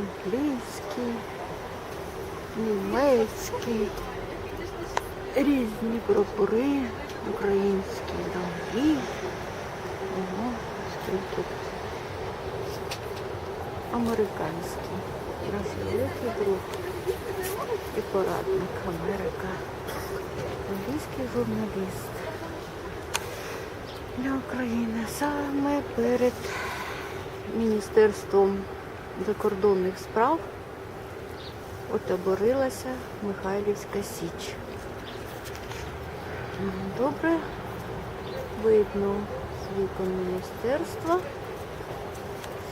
Англійський, німецький, різні прапори, українські дамбі. Ого, скільки. Американський. Наш великий друг і порадник Америка. Англійський журналіст для України саме перед Міністерством закордонних справ отаборилася Михайлівська Січ. Добре видно з вікон міністерства,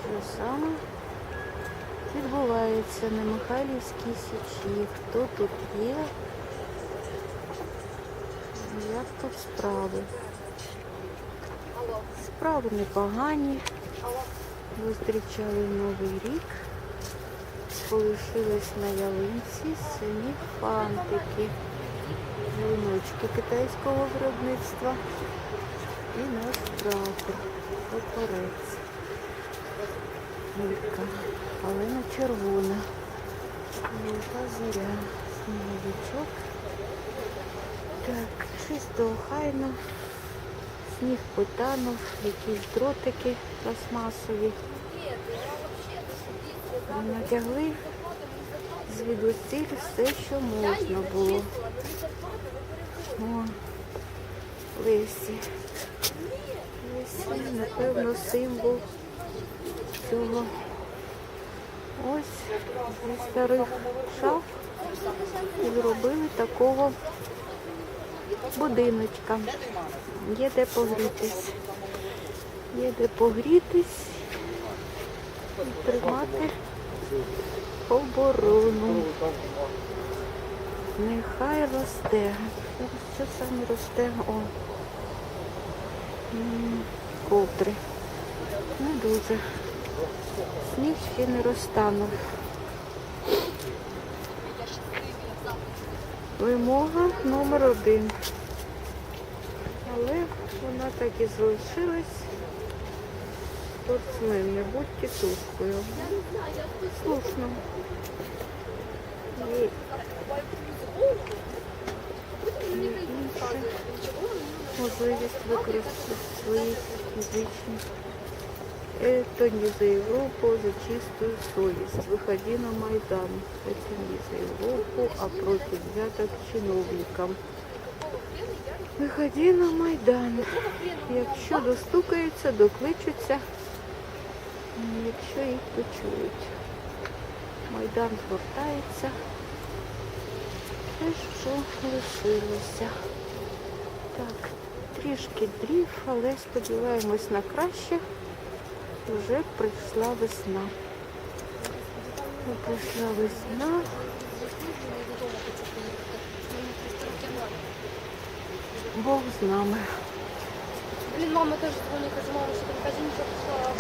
що саме відбувається на Михайлівській Січі. Хто тут є? Як тут справи? Справи непогані. Зустрічали Новий рік. Полишились на ялинці самі фантики, віночки китайського виробництва і наш прапор, прапорець. Гілька, калина червона, жовта зоря, сніговичок. Так, чисто охайно. Сніг потанув, якісь дротики пластмасові. Натягли звідусіль все, що можна було. О, Лесі. Лесі, напевно, символ цього. Ось зі старих шаф зробили такого будиночка. Є де погрітись. Є де погрітись і тримати оборону. Нехай росте. Що саме росте? О. Ковдри. Не дуже. Сніг ще не розтанув. Вимога номер один. Але вона так і залишилась. Спортсмен, не будь тітушкою. Слушно. І інше можливість використати свої фізичні. Это не за Европу, за чистую совесть. Выходи на Майдан. Это не за Европу, а против взяток чиновникам. Виходи на Майдан. Якщо достукаються, докличуться, якщо їх почують. Майдан звертається. Те, що лишилося. Так, трішки дрів, але сподіваємось на краще. Вже прийшла весна. Прийшла весна. Бог з нами. Блін, мама тоже дзвонить, каже, мама, що там